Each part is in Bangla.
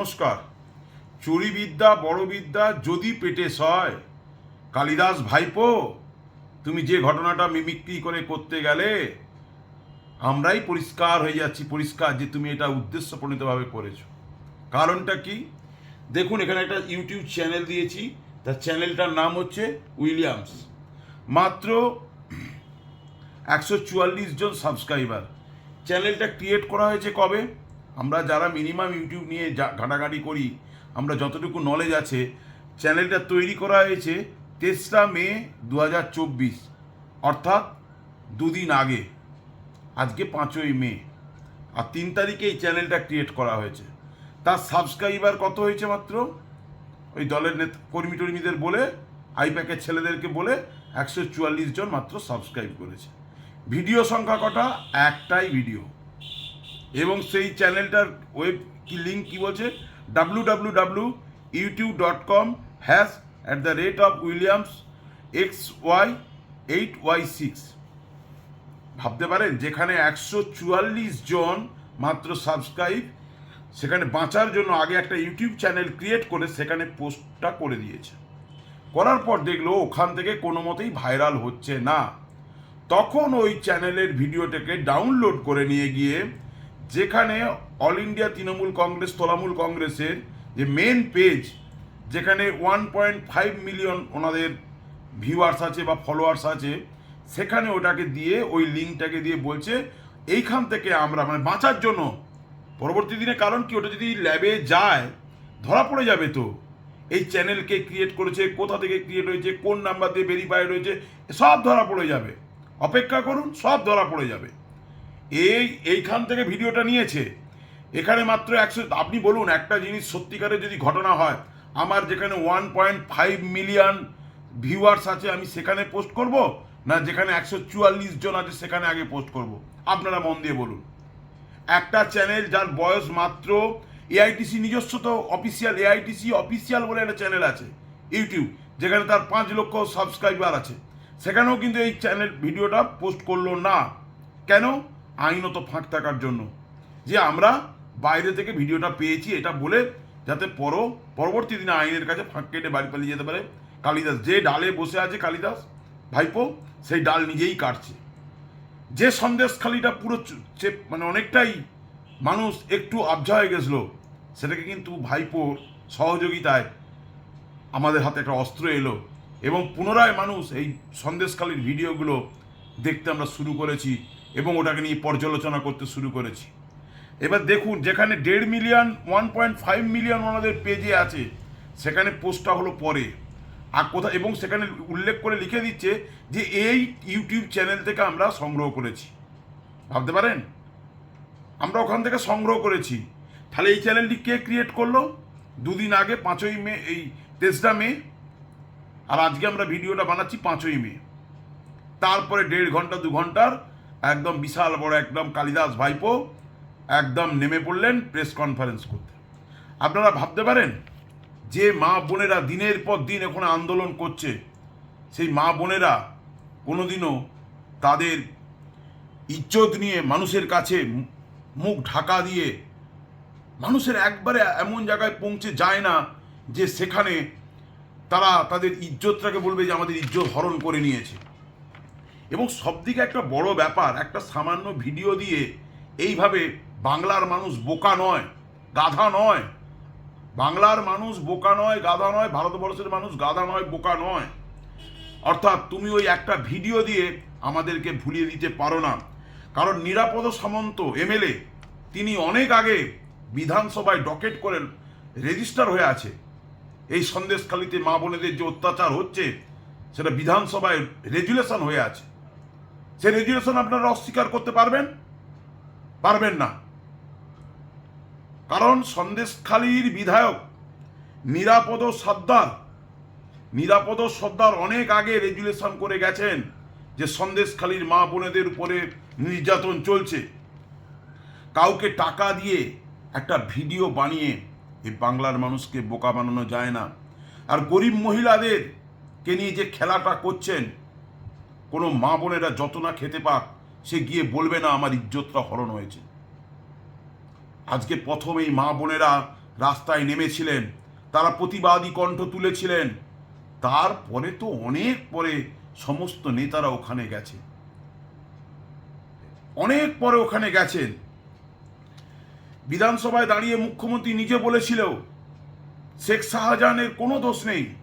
নমস্কার। চুরিবিদ্যা বড় বিদ্যা যদি পেটে সয়, কালিদাস ভাইপো, তুমি যে ঘটনাটা মিমিক্রি করে করতে গেলে, আমরাই পরিষ্কার হয়ে যাচ্ছি, পরিষ্কার যে তুমি এটা উদ্দেশ্যপ্রণীতভাবে করেছ। কারণটা কি? দেখুন, এখানে একটা ইউটিউব চ্যানেল দিয়েছি, তার চ্যানেলটার নাম হচ্ছে উইলিয়ামস। মাত্র একশো চুয়াল্লিশ জন সাবস্ক্রাইবার। চ্যানেলটা ক্রিয়েট করা হয়েছে কবে? আমরা যারা মিনিমাম ইউটিউব নিয়ে ঘাটাঘাটি করি, আমরা যতটুকু নলেজ আছে চ্যানেলটা তৈরি করা হয়েছে তেসরা মে দু হাজার চব্বিশ, অর্থাৎ দুদিন আগে, আজকে পাঁচই মে, আর তিন তারিখে এই চ্যানেলটা ক্রিয়েট করা হয়েছে। তার সাবস্ক্রাইবার কত হয়েছে মাত্র? ওই দলের নেতা, কর্মী টর্মীদের বলে আইপ্যাকের ছেলেদেরকে বলে, একশো চুয়াল্লিশ জন মাত্র সাবস্ক্রাইব করেছে। ভিডিও সংখ্যা কটা? একটাই ভিডিও এবং সেই চ্যানেলটার ওয়েব কি লিঙ্ক কী বলছে? W W W YouTube dot com hash at the rate of Williams X Y eight Y six ভাবতে পারেন, যেখানে একশো চুয়াল্লিশ জন মাত্র সাবস্ক্রাইব সেখানে বাঁচার জন্য আগে একটা ইউটিউব চ্যানেল ক্রিয়েট করে সেখানে পোস্টটা করে দিয়েছে। করার পর দেখল ওখান থেকে কোনো মতেই ভাইরাল হচ্ছে না। তখন ওই চ্যানেলের ভিডিওটাকে ডাউনলোড করে নিয়ে গিয়ে যেখানে all India Trinamool Congress, Trinamool কংগ্রেসের যে মেন পেজ যেখানে ওয়ান পয়েন্ট ফাইভ মিলিয়ন ওনাদের ভিউয়ার্স আছে বা ফলোয়ার্স আছে, সেখানে ওটাকে দিয়ে, ওই লিঙ্কটাকে দিয়ে বলছে, এইখান থেকে আমরা মানে বাঁচার জন্য, পরবর্তী দিনে কারণ কি, ওটা যদি ল্যাবে যায়, ধরা পড়ে যাবে তো। এই চ্যানেলকে ক্রিয়েট করেছে, কোথা থেকে ক্রিয়েট হয়েছে, কোন নাম্বার দিয়ে ভেরিফাইড হয়েছে, সব ধরা পড়ে যাবে। অপেক্ষা করুন, সব ধরা পড়ে যাবে। এই, এইখান থেকে ভিডিওটা নিয়েছে। এখানে মাত্র একশো, আপনি বলুন, একটা জিনিস সত্যিকারের যদি ঘটনা হয়, আমার যেখানে one point five million viewers আছে, আমি সেখানে পোস্ট করব? না যেখানে একশো চুয়াল্লিশ জন আছে, সেখানে আগে পোস্ট করব? আপনারা মন দিয়ে বলুন। একটা চ্যানেল যার বয়স মাত্র এআইটিসি নিজস্ব তো অফিসিয়াল এআইটিসি অফিসিয়াল বলে একটা চ্যানেল আছে ইউটিউব যেখানে তার পাঁচ লক্ষ সাবস্ক্রাইবার আছে। সেখানেও কিন্তু এই চ্যানেল ভিডিওটা পোস্ট করল না। কেন? আইনত ফাঁক থাকার জন্য। যে আমরা বাইরে থেকে ভিডিওটা পেয়েছি এটা বলে যাতে পর, পরবর্তী দিনে আইনের কাছে ফাঁক কেটে বাড়ি পালিয়ে যেতে পারে। কালিদাস, যে ডালে বসে আছে কালিদাস, ভাইপো, সেই ডাল নিজেই কাটছে। যে সন্দেশখালিটা পুরো মানে অনেকটাই মানুষ একটু আবজা হয়ে গেছিল, সেটাকে কিন্তু ভাইপোর সহযোগিতায় আমাদের হাতে একটা অস্ত্র এলো এবং পুনরায় মানুষ এই সন্দেশখালির ভিডিওগুলো দেখতে আমরা শুরু করেছি। এবং ওটাকে নিয়ে পর্যালোচনা করতে শুরু করেছি। এবার দেখুন, যেখানে দেড় million, one point five million ওনাদের পেজে আছে, সেখানে পোস্টটা হলো পরে। আর কোথায় এবং সেখানে উল্লেখ করে লিখে দিচ্ছে যে এই ইউটিউব চ্যানেল থেকে আমরা সংগ্রহ করেছি। ভাবতে পারেন? আমরা ওখান থেকে সংগ্রহ করেছি। তাহলে এই চ্যানেলটি কে ক্রিয়েট করল? দুদিন আগে, পাঁচই মে, এই তেসরা মে, আর আজকে আমরা ভিডিওটা বানাচ্ছি পাঁচই মে। তারপরে দেড় ঘণ্টা, দু ঘণ্টার একদম বিশাল বড় একদম কালিদাস ভাইপো একদম নেমে পড়লেন প্রেস কনফারেন্স করতে। আপনারা ভাবতে পারেন, যে মা বোনেরা দিনের পর দিন এখন আন্দোলন করছে, সেই মা বোনেরা কোনোদিনও তাদের ইজ্জত নিয়ে মানুষের কাছে মুখ ঢাকা দিয়ে মানুষের একবারে এমন জায়গায় পৌঁছে যায় না যে সেখানে তারা তাদের ইজ্জতটাকে বলবে যে আমাদের ইজ্জত হরণ করে নিয়েছে। এবং সব সবদিকে একটা বড় ব্যাপার, একটা সামান্য ভিডিও দিয়ে এইভাবে বাংলার মানুষ বোকা নয়, গাধা নয়। বাংলার মানুষ বোকা নয়, গাধা নয়, ভারতবর্ষের মানুষ গাধা নয়, বোকা নয়। অর্থাৎ তুমি ওই একটা ভিডিও দিয়ে আমাদেরকে ভুলিয়ে দিতে পারো না। কারণ নিরাপদ সামন্ত এমএলএ, তিনি অনেক আগে বিধানসভায় ডকেট করেন রেজিস্টার হয়ে আছে। এই সন্দেশখালিতে মা বোনেদের যে অত্যাচার হচ্ছে, সেটা বিধানসভায় রেজুলেশন হয়ে আছে। সে রেজুলেশন আপনারা অস্বীকার করতে পারবেন পারবেন না। কারণ সন্দেশখালীর বিধায়ক নিরাপদ সর্দার নিরাপদ সর্দার অনেক আগে রেজুলেশন করে গেছেন যে সন্দেশখালীর মা বোনেদের উপরে নির্যাতন চলছে। কাউকে টাকা দিয়ে একটা ভিডিও বানিয়ে এই বাংলার মানুষকে বোকা বানানো যায় না। আর গরিব মহিলাদের কে নিয়ে যে খেলাটা করছেন কোনো মা বোনেরা যত না খেতে পাক, সে গিয়ে বলবে না আমার ইজ্জতটা হরণ হয়েছে। আজকে প্রথম এই মা বোনেরা রাস্তায় নেমেছিলেন, তারা প্রতিবাদী কণ্ঠ তুলেছিলেন। তারপরে তো অনেক পরে সমস্ত নেতারা ওখানে গেছে। অনেক পরে ওখানে গেছেন। বিধানসভায় দাঁড়িয়ে মুখ্যমন্ত্রী নিজে বলেছিল শেখ শাহজাহানের কোনো দোষ নেই।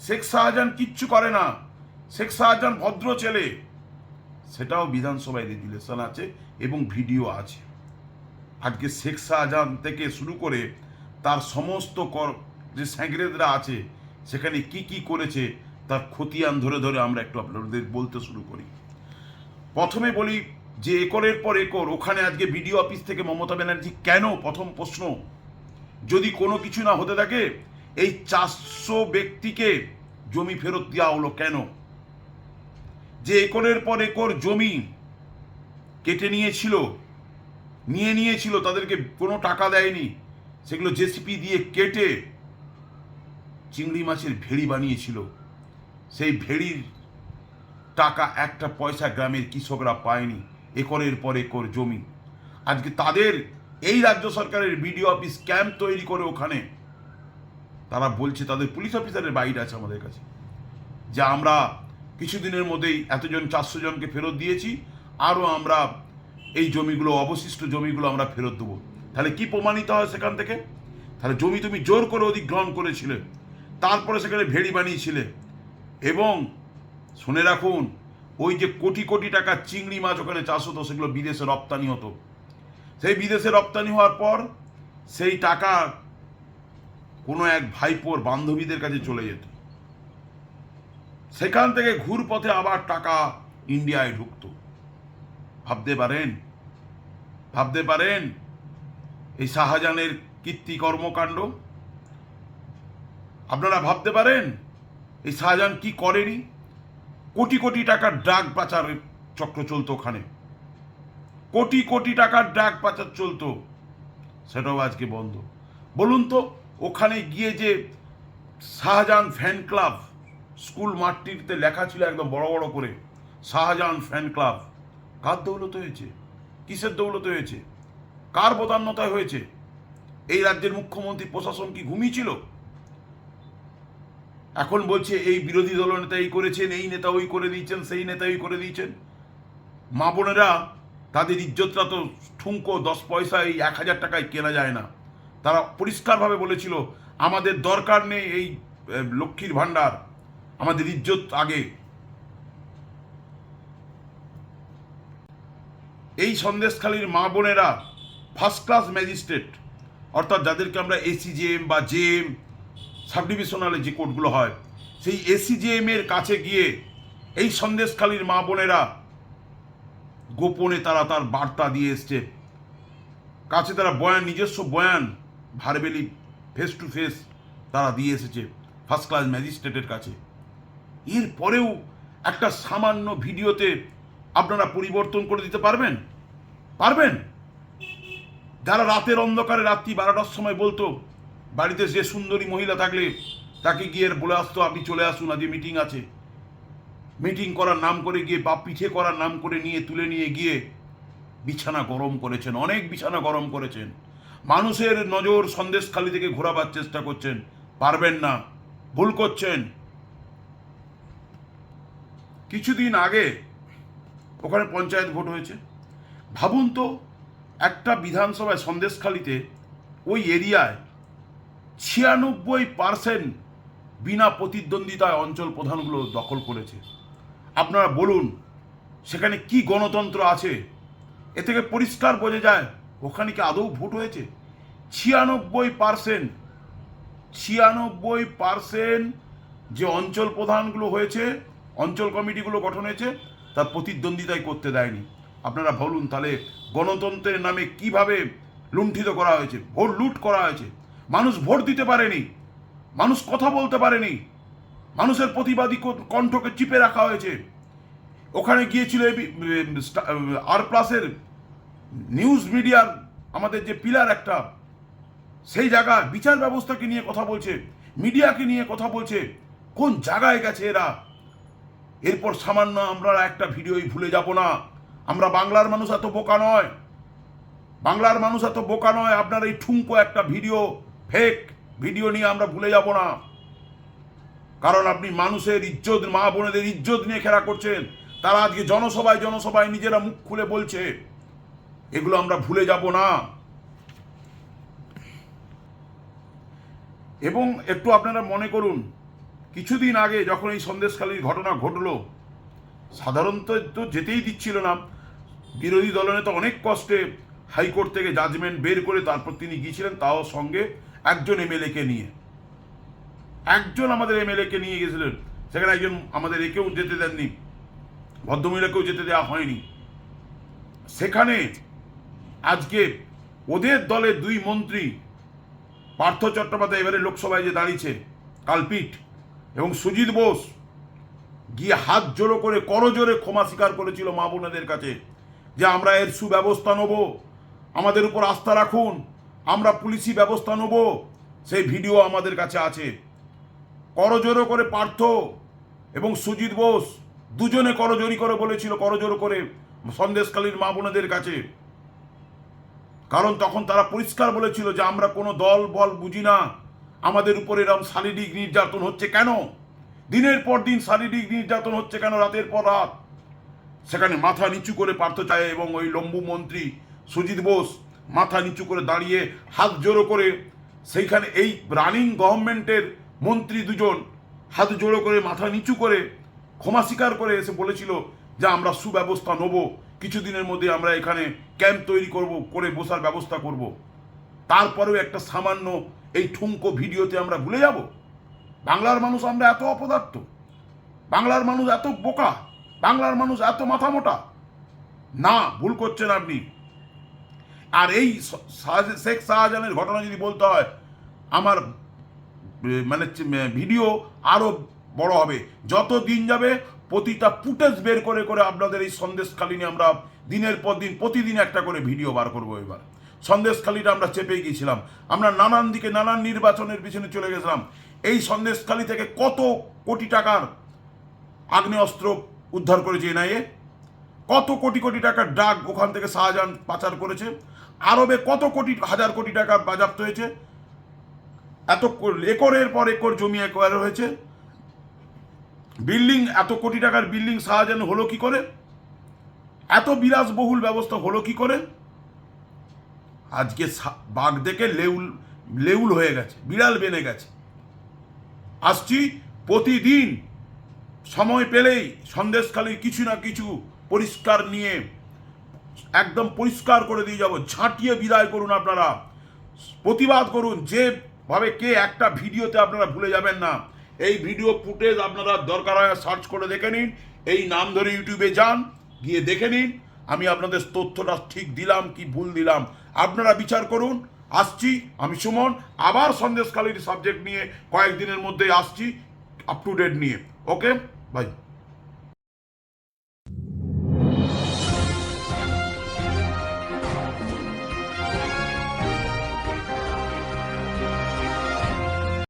শেখ শাহজাহান কিচ্ছু করে না। শেখ শাহজাহান ভদ্র ছেলে। সেটাও বিধানসভায় রেজুলেশন আছে এবং ভিডিও আছে। আজকে শেখ শাহজাহান থেকে শুরু করে তার সমস্ত কর, যে স্যাংরেদরা আছে, সেখানে কি কি করেছে, তার খতিয়ান ধরে ধরে আমরা একটু আপনাদের বলতে শুরু করি। প্রথমে বলি যে একরের পর একর, ওখানে আজকে বিডিও অফিস থেকে মমতা ব্যানার্জি কেন প্রথম প্রশ্ন? যদি কোনো কিছু না হতে থাকে, এই চারশো ব্যক্তিকে জমি ফেরত দেওয়া হলো কেন? যে একরের পর একর জমি কেটে নিয়েছিল, নিয়ে নিয়েছিল, তাদেরকে কোনো টাকা দেয়নি, সেগুলো জেসিপি দিয়ে কেটে চিংড়ি মাছের ভেড়ি বানিয়েছিল। সেই ভেড়ির টাকা একটা পয়সা গ্রামের কৃষকরা পায়নি, একরের পর একর জমি। আজকে তাদের এই রাজ্য সরকারের বিডিও অফিস ক্যাম্প তৈরি করে ওখানে। তারা বলছে, তাদের পুলিশ অফিসারের বাইট আছে আমাদের কাছে, যে আমরা কিছুদিনের মধ্যেই এতজন চারশো জনকে ফেরত দিয়েছি, আরও আমরা এই জমিগুলো, অবশিষ্ট জমিগুলো আমরা ফেরত দেবো। তাহলে কি প্রমাণিত হয় সেখান থেকে? তাহলে জমি তুমি জোর করে অধিগ্রহণ করেছিলে, তারপরে সেখানে ভেড়ি বানিয়েছিলে এবং শুনে রাখুন, ওই যে কোটি কোটি টাকা চিংড়ি মাছ ওখানে চাষ হতো, সেগুলো বিদেশে রপ্তানি হতো। সেই বিদেশে রপ্তানি হওয়ার পর সেই টাকা কোনো এক ভাইপোর বান্ধবীদের কাছে চলে যেত। সেখান থেকে ঘুর পথে আবার টাকা ইন্ডিয়ায় ঢুকতো। ভাবতে পারেন? ভাবতে পারেন? এই শাহজাহানের কীর্তি কর্মকাণ্ড? আপনারা ভাবতে পারেন? এই শাহজাহান কি করেনি? কোটি কোটি টাকার ড্রাগ পাচারের চক্র চলতো ওখানে। কোটি কোটি টাকার ড্রাগ পাচার চলতো। সেটাও আজকে বন্ধ। বলুন তো, ওখানে গিয়ে যে শাহজাহান ফ্যান ক্লাব স্কুল মাঠটিতে লেখা ছিল একদম বড় বড় করে, শাহজাহান ফ্যান ক্লাব। কার দৌলত হয়েছে? কিসের দৌলত হয়েছে? কার বদান্যতায় হয়েছে? এই রাজ্যের মুখ্যমন্ত্রী প্রশাসন কি ঘুমিয়েছিল এখন বলছে, এই বিরোধী দল নেতা এই করেছেন, এই নেতা ওই করে দিয়েছেন, সেই নেতা ওই করে দিয়েছেন। মা বোনেরা, তাদের ইজ্জতটা তো ঠুঙ্কো দশ পয়সা এই এক হাজার টাকায় কেনা যায় না। তারা পরিষ্কারভাবে বলেছিল, আমাদের দরকার নেই এই লক্ষ্মীর ভাণ্ডার। আমাদের ইজ্জত আগে। এই সন্দেশখালীর মা বোনেরা ফার্স্ট ক্লাস ম্যাজিস্ট্রেট অর্থাৎ যাদেরকে আমরা এসিজেএম বা জেএম সাব ডিভিশনালে যে কোর্টগুলো হয়, সেই এসিজেএম এর কাছে গিয়ে এই সন্দেশখালীর মা বোনেরা গোপনে তারা তার বার্তা দিয়ে এসছে। কাছে তারা বয়ান, নিজস্ব বয়ান ভারবেলি ফেস টু ফেস তারা দিয়ে এসেছে ফার্স্ট ক্লাস ম্যাজিস্ট্রেটের কাছে। এরপরেও একটা সামান্য ভিডিওতে আপনারা পরিবর্তন করে দিতে পারবেন? পারবেন? যারা রাতের অন্ধকারে রাত্রি বারোটার সময় বলতো, বাড়িতে যে সুন্দরী মহিলা থাকলে তাকে গিয়ে বলে আসতো, আপনি চলে আসুন আজ মিটিং আছে। মিটিং করার নাম করে গিয়ে বা পিঠে করার নাম করে নিয়ে, তুলে নিয়ে গিয়ে বিছানা গরম করেছেন, অনেক বিছানা গরম করেছেন। মানুষের নজর সন্দেশখালি থেকে ঘোরাবার চেষ্টা করছেন। পারবেন না, ভুল করছেন। কিছুদিন আগে ওখানে পঞ্চায়েত ভোট হয়েছে। ভাবুন তো, একটা বিধানসভায় সন্দেশখালিতে ওই এরিয়ায় ছিয়ানব্বই পার্সেন্ট বিনা প্রতিদ্বন্দ্বিতায় অঞ্চল প্রধানগুলো দখল করেছে। আপনারা বলুন, সেখানে কি গণতন্ত্র আছে? এ থেকে পরিষ্কার বোঝা যায়, ওখানে কি আদৌ ভোট হয়েছে? ছিয়ানব্বই পার্সেন্ট ছিয়ানব্বই পার্সেন্ট যে অঞ্চল প্রধানগুলো হয়েছে অঞ্চল কমিটিগুলো গঠন হয়েছে, তার প্রতিদ্বন্দ্বিতাই করতে দেয়নি। আপনারা বলুন তাহলে গণতন্ত্রের নামে কীভাবে লুণ্ঠিত করা হয়েছে, ভোট লুট করা হয়েছে? মানুষ ভোট দিতে পারেনি, মানুষ কথা বলতে পারেনি, মানুষের প্রতিবাদী কণ্ঠকে চিপে রাখা হয়েছে। ওখানে গিয়েছিল আর প্লাসের নিউজ মিডিয়ার আমাদের যে পিলার একটা, সেই জায়গায় বিচার ব্যবস্থাকে নিয়ে কথা বলছে মিডিয়াকে নিয়ে কথা বলছে। কোন জায়গায় গেছে এরা? এরপর সামান্য আমরা একটা ভিডিওই ভুলে যাব না। আমরা বাংলার মানুষ এত বোকা নয়। বাংলার মানুষ এত বোকা নয়, আপনার এই ঠুঙ্কো একটা ভিডিও ফেক ভিডিও নিয়ে আমরা ভুলে যাব না। কারণ আপনি মানুষের ইজ্জত, মা বোনেদের ইজ্জত নিয়ে খেলা করছেন। তারা আজকে জনসভায় জনসভায় নিজেরা মুখ খুলে বলছে। এগুলো আমরা ভুলে যাব না। এবং একটু আপনারা মনে করুন কিছুদিন আগে যখন এই সন্দেশখালীর ঘটনা ঘটলো সাধারণত তো যেতেই দিচ্ছিল না। বিরোধী দলনেতা অনেক কষ্টে হাইকোর্ট থেকে জাজমেন্ট বের করে তারপর তিনি গিয়েছিলেন তাও সঙ্গে একজন এমএলএকে নিয়ে। একজন আমাদের এমএলএকে নিয়ে গেছিলেন, সেখানে একজন আমাদের একেও যেতে দেননি, ভদ্রমহিলাকেও যেতে দেওয়া হয়নি। সেখানে আজকে ওদের দলের দুই মন্ত্রী, পার্থ চট্টোপাধ্যায়, এবারে লোকসভায় যে দাঁড়িয়েছে, কালপিট এবং সুজিত বোস গিয়ে হাত জোড়ো করে করজোরে ক্ষমা স্বীকার করেছিল মা বোনেদের কাছে যে আমরা এর সুব্যবস্থা নেব, আমাদের উপর আস্থা রাখুন, আমরা পুলিশি ব্যবস্থা নেব। সেই ভিডিও আমাদের কাছে আছে। করজোড়ো করে পার্থ এবং সুজিত বোস দুজনে করজোরি করে বলেছিল, করজোড়ো করে সন্দেশকালীর মা বোনেদের কাছে। কারণ তখন তারা পরিষ্কার বলেছিল যে আমরা কোনো দল, বল বুঝি না। আমাদের উপর এরকম শারীরিক নির্যাতন হচ্ছে কেন? দিনের পর দিন শারীরিক নির্যাতন হচ্ছে কেন রাতের পর রাত? সেখানে মাথা নিচু করে পার্থ চায় এবং ওই লম্বু মন্ত্রী সুজিত বোস মাথা নিচু করে দাঁড়িয়ে হাত জোড়ো করে সেইখানে এই রানিং গভর্নমেন্টের মন্ত্রী দুজন হাত জোড়ো করে মাথা নিচু করে ক্ষমা স্বীকার করে এসে বলেছিল যে আমরা সুব্যবস্থা নেব, কিছুদিনের মধ্যে আমরা এখানে ক্যাম্প তৈরি করব, করে বসার ব্যবস্থা করব। তারপরেও একটা সামান্য এই ঠুঙ্কো ভিডিওতে আমরা ভুলে যাব। বাংলার মানুষ আমরা এত অপদার্থ। বাংলার মানুষ এত বোকা। বাংলার মানুষ এত মাথা মোটা না, ভুল করছেন আপনি। আর এই শেখ শাহজাহানের ঘটনা যদি বলতে হয়, আমার মানে ভিডিও আরও বড় হবে। যত দিন যাবে, প্রতিটা ফুটেজ বের করে করে আপনাদের এই সন্দেশখালী নিয়ে আমরা দিনের পর দিন, প্রতিদিন একটা করে ভিডিও বার করব এবার। সন্দেশখালীটা আমরা চেপে গিয়েছিলাম। আমরা নানান দিকে নানান নির্বাচনের পিছনে চলে গেছিলাম। এই সন্দেশখালী থেকে কত কোটি টাকার আগ্নেয়াস্ত্র উদ্ধার করেছে এনআইএ? কত কোটি কোটি টাকার ড্রাগ ওখান থেকে শাহজাহান পাচার করেছে? আরবে কত কোটি, হাজার কোটি টাকা বাজাপ্ত হয়েছে? এত একরের পর একর জমি একবার হয়েছে। বিল্ডিং, এত কোটি টাকার বিল্ডিং শাহজাহান হলো কি করে? এত বিলাসবহুল ব্যবস্থা হলো কি করে? আজকে বাঘ দেখে লেউল লেউল হয়ে গেছে, বিড়াল বেনে গেছে। আসছি প্রতিদিন, সময় পেলেই সন্দেশখালীর কিছু না কিছু পরিষ্কার নিয়ে, একদম পরিষ্কার করে দিয়ে যাব। ঝাঁটিয়ে বিদায় করুন আপনারা। প্রতিবাদ করুন যেভাবে কে একটা ভিডিওতে আপনারা ভুলে যাবেন না। এই ভিডিও ফুটেজ আপনারা দরকার হয় সার্চ করে দেখে নিন। এই নাম ধরে ইউটিউবে যান, গিয়ে দেখে নিন। আমি আপনাদের তথ্যটা ঠিক দিলাম কি ভুল দিলাম? আপনারা বিচার করুন। আসছি, আমি সুমন। আবার সন্দেশকালীর সাবজেক্ট নিয়ে কয়েকদিনের মধ্যে আসছি আপ টু ডেট নিয়ে। Okay bye